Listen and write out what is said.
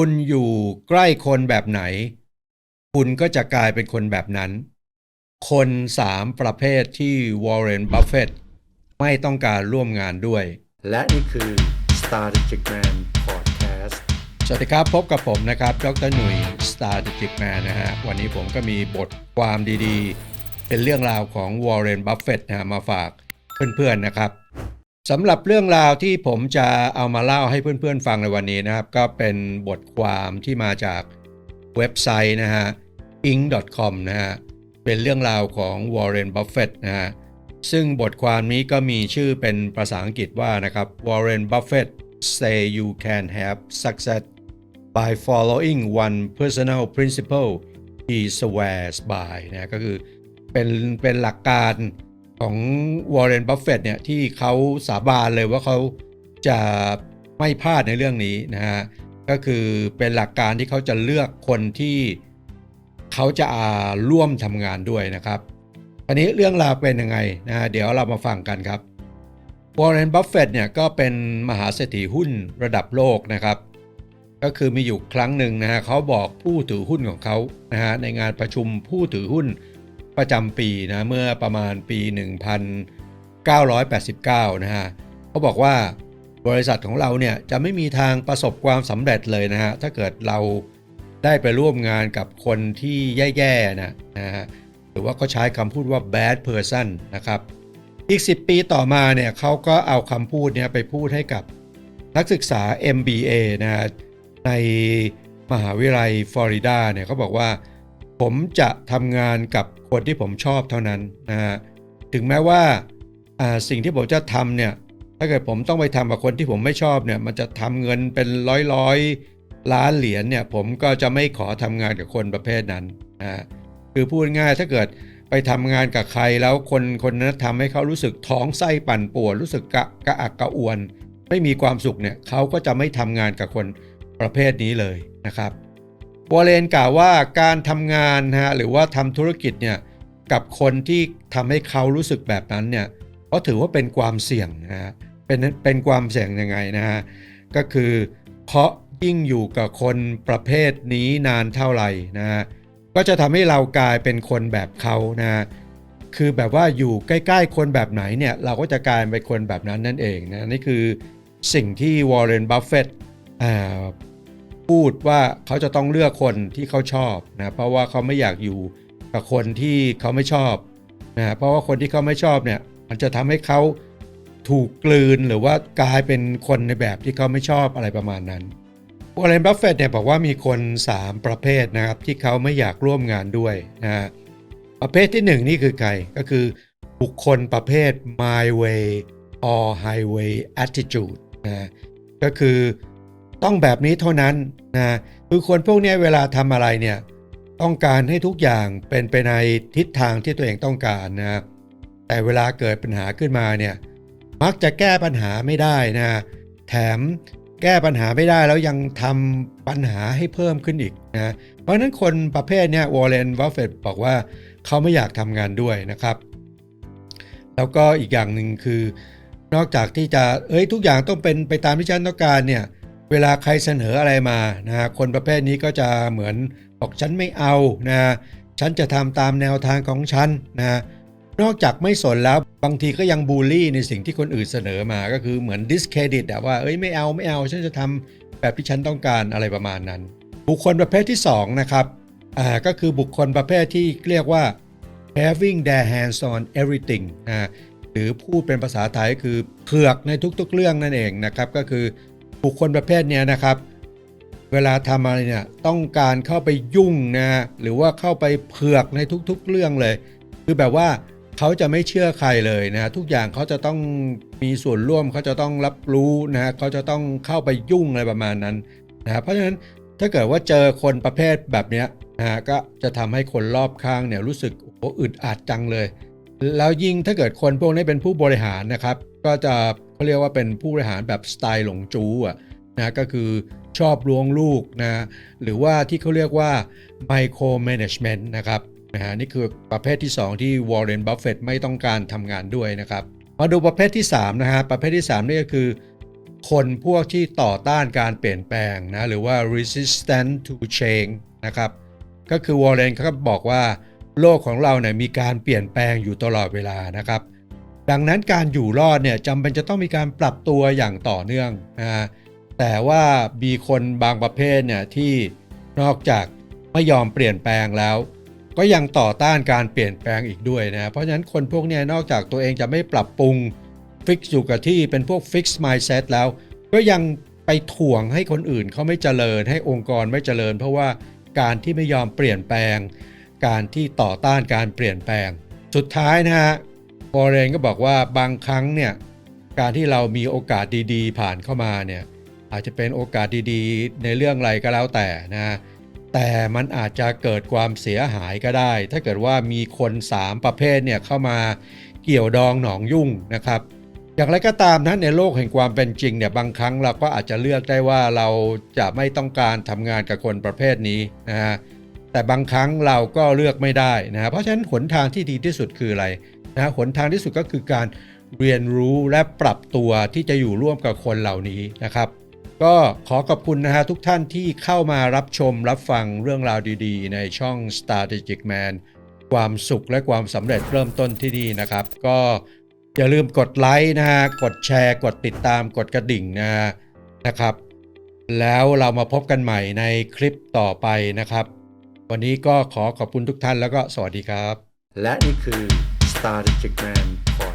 คุณอยู่ใกล้คนแบบไหน คุณก็จะกลายเป็นคนแบบนั้น คนสามประเภทที่วอร์เรนบัฟเฟตไม่ต้องการร่วมงานด้วย และนี่คือ Strategic Man Podcast สวัสดีครับ พบกับผมนะครับ ดรหนุ่ย Strategic Man นะฮะ วันนี้ผมก็มีบทความดีๆ เป็นเรื่องราวของวอร์เรนบัฟเฟตนะฮะมาฝากเพื่อนๆนะครับ สำหรับเรื่องราวที่ผมจะเอามาเล่าให้เพื่อนๆฟังในวันนี้นะครับ ก็เป็นบทความที่มาจากเว็บไซต์นะฮะ ing.com นะฮะ เป็นเรื่องราวของ Warren Buffett นะฮะ ซึ่งบทความนี้ก็มีชื่อเป็นภาษาอังกฤษว่านะครับ Warren Buffett say you can have success by following one personal principle he swears by นะก็คือเป็นเป็นหลักการ ของ Warren Buffett เนี่ยที่เขาสาบานเลยว่าเขาจะไม่พลาดในเรื่องนี้นะฮะก็คือเป็นหลักการที่เขาจะเลือกคนที่เขาจะอาร่วมทำงานด้วยนะครับอันนี้เรื่องราวเป็นยังไงนะฮะเดี๋ยวเรามาฟังกันครับวอร์เรนบัฟเฟตเนี่ยก็เป็นมหาเศรษฐีหุ้นระดับโลกนะครับ ก็คือมีอยู่ครั้งหนึ่งนะฮะเขาบอกผู้ถือหุ้นของเขานะฮะในงานประชุมผู้ถือหุ้น ประจำปีนะเมื่อประมาณปี 1989 นะฮะเขาบอกว่าบริษัทของเราเนี่ยจะไม่มีทางประสบความสำเร็จเลยนะฮะถ้าเกิดเราได้ไปร่วมงานกับคนที่แย่ๆนะนะฮะหรือว่าเขาใช้คำพูดว่า bad person นะครับอีก 10 ปีต่อมาเนี่ยเขาก็เอาคำพูดเนี้ยไปพูดให้กับนักศึกษา MBA นะในมหาวิทยาลัยฟลอริดาเนี่ยเขาบอกว่า ผมจะทำงานกับ คนที่ผมชอบเท่านั้นนะฮะถึงแม้ว่าสิ่งที่ผมจะทำเนี่ยถ้าเกิดผมต้องไปทำกับคนที่ผมไม่ชอบเนี่ยมันจะทำเงินเป็นร้อยร้อยล้านเหรียญเนี่ยผมก็จะไม่ขอทำงานกับคนประเภทนั้นนะคือพูดง่ายถ้าเกิดไปทำงานกับใครแล้วคนคนนั้นทำให้เขารู้สึกท้องไส้ปั่นป่วนรู้สึกกระกระอักกระอ่วน ไม่มีความสุขเนี่ยเขาก็จะไม่ทำงานกับคนประเภทนี้เลยนะครับ วอลเลนกล่าวว่าการทำงานนะฮะหรือว่าทำธุรกิจเนี่ยกับคนที่ทำให้เขารู้สึกแบบนั้นเนี่ยเขาถือว่าเป็นความเสี่ยงนะฮะเป็นเป็นความเสี่ยงยังไงนะฮะก็คือเพราะยิ่งอยู่กับคนประเภทนี้นานเท่าไหร่นะฮะก็จะทำให้เรากลายเป็นคนแบบเขานะฮะคือแบบว่าอยู่ใกล้ ๆ คนแบบไหนเนี่ยเราก็จะกลายเป็นคนแบบนั้นนั่นเองนะนี่คือสิ่งที่วอร์เรนบัฟเฟต พูดว่าเขาจะต้องเลือกคนที่เขาชอบนะเพราะว่าเขาไม่อยากอยู่กับคนที่เขาไม่ชอบนะเพราะว่าคนที่เขาไม่ชอบเนี่ยมันจะทำให้เขาถูกกลืนหรือว่ากลายเป็นคนในแบบที่เขาไม่ชอบอะไรประมาณนั้นวอร์เรนบัฟเฟตเนี่ยบอกว่ามีคน 3 ประเภทนะครับที่เขาไม่อยากร่วมงานด้วยนะฮะประเภทที่หนึ่งนี่คือใครก็คือบุคคลประเภท my way or highway attitude นะก็คือ ต้องแบบนี้เท่านั้นนะคือคนพวกนี้เวลาทำอะไรเนี่ยต้องการให้ทุกอย่างเป็นไปในทิศทางที่ตัวเองต้องการนะแต่เวลาเกิดปัญหาขึ้นมาเนี่ยมักจะแก้ปัญหาไม่ได้นะแถมแก้ปัญหาไม่ได้แล้วยังทำปัญหาให้เพิ่มขึ้นอีกนะเพราะนั้นคนประเภทเนี้ยวอร์เรนบัฟเฟตบอกว่าเขาไม่อยากทำงานด้วยนะครับ แล้วก็อีกอย่างหนึ่งคือนอกจากที่จะเอ้ยทุกอย่างต้องเป็นไปตามที่ฉันต้องการเนี่ย เวลาใครเสนออะไรมานะฮะคนประเภทนี้ก็จะเหมือนบอกฉันไม่เอานะฉันจะทำตามแนวทางของฉันนะนอกจากไม่สนแล้วบางทีก็ยังบูลลี่ในสิ่งที่คนอื่นเสนอมาก็คือเหมือน discredit อะว่าเอ้ยไม่เอาไม่เอาฉันจะทำแบบที่ฉันต้องการอะไรประมาณนั้น บุคคลประเภทที่สองนะครับอ่าก็คือบุคคลประเภทที่เรียกว่า having their hands on everything นะหรือพูดเป็นภาษาไทยก็คือเผือกในทุกๆเรื่องนั่นเองนะครับก็คือ บุคคลประเภทนี้นะครับ เวลาทำอะไรเนี่ยต้องการเข้าไปยุ่งนะหรือว่าเข้าไปเผือกในทุกๆเรื่องเลย คือแบบว่าเขาจะไม่เชื่อใครเลยนะทุกอย่างเขาจะต้องมีส่วนร่วมเขาจะต้องรับรู้นะเขาจะต้องเข้าไปยุ่งอะไรประมาณนั้นนะเพราะฉะนั้นถ้าเกิดว่าเจอคนประเภทแบบนี้นะก็จะทำให้คนรอบข้างเนี่ยรู้สึกโอ้หอึดอัดจังเลย แล้วยิ่งถ้าเกิดคนพวกนี้เป็นผู้บริหารนะครับ ก็จะ เขาเรียกว่าเป็นผู้บริหารแบบสไตล์หลงจูอะนะก็คือชอบลวงลูกนะหรือว่าที่เขาเรียกว่า micro management นะครับนะฮะนี่คือประเภทที่ 2 ที่วอร์เรนบัฟเฟตไม่ต้องการทำงานด้วยนะครับ มาดูประเภทที่3นะฮะประเภทที่ 3 นี่ก็คือ คนพวกที่ต่อต้านการเปลี่ยนแปลงนะหรือว่า resistant to change นะครับก็คือวอร์เรนเขาก็บอกว่าโลกของเราเนี่ยมีการเปลี่ยนแปลงอยู่ตลอดเวลานะครับ ดังนั้นการอยู่รอดเนี่ยจำเป็นจะต้องมีการปรับตัวอย่างต่อเนื่องนะฮะแต่ว่ามีคนบางประเภทเนี่ยที่นอกจากไม่ยอมเปลี่ยนแปลงแล้ว ก็ยังต่อต้านการเปลี่ยนแปลงอีกด้วยนะเพราะฉะนั้นคนพวกนี้นอกจากตัวเองจะไม่ปรับปรุงฟิกอยู่กับที่เป็นพวกฟิก mindset แล้ว ก็ยังไปถ่วงให้คนอื่นเขาไม่เจริญให้องค์กรไม่เจริญ เพราะว่าการที่ไม่ยอมเปลี่ยนแปลง การที่ต่อต้านการเปลี่ยนแปลง สุดท้ายนะฮะ บอเรนก็บอกว่าบางครั้งเนี่ยการที่เรามีโอกาสดีๆ ผ่านเข้ามาเนี่ยอาจจะเป็นโอกาสดีๆ ในเรื่องอะไรก็แล้วแต่นะ แต่มันอาจจะเกิดความเสียหายก็ได้ ถ้าเกิดว่ามีคน 3 ประเภทเนี่ยเข้ามาเกี่ยวดองหนองยุ่งนะครับ อย่างไรก็ตามนะในโลกแห่งความเป็นจริงเนี่ยบางครั้งเราก็อาจจะเลือกได้ว่าเราจะไม่ต้องการทำงานกับคนประเภทนี้นะฮะแต่บางครั้งเราก็เลือกไม่ได้นะฮะเพราะฉะนั้นหนทางที่ดีที่สุดคืออะไร นะฮะหนทางที่สุดก็คือการเรียนรู้และปรับตัวที่จะอยู่ร่วมกับคนเหล่านี้นะครับ ก็ขอขอบคุณนะฮะทุกท่านที่เข้ามารับชมรับฟังเรื่องราวดีๆ ในช่อง Strategic Man ความสุขและความสำเร็จเริ่มต้นที่นี่นะครับ ก็อย่าลืมกดไลค์นะฮะกดแชร์ กดติดตามกดกระดิ่งนะนะครับ แล้วเรามาพบกันใหม่ในคลิปต่อไปนะครับ วันนี้ก็ขอขอบคุณทุกท่านแล้วก็สวัสดีครับ และนี่คือ Strategic Man Podcast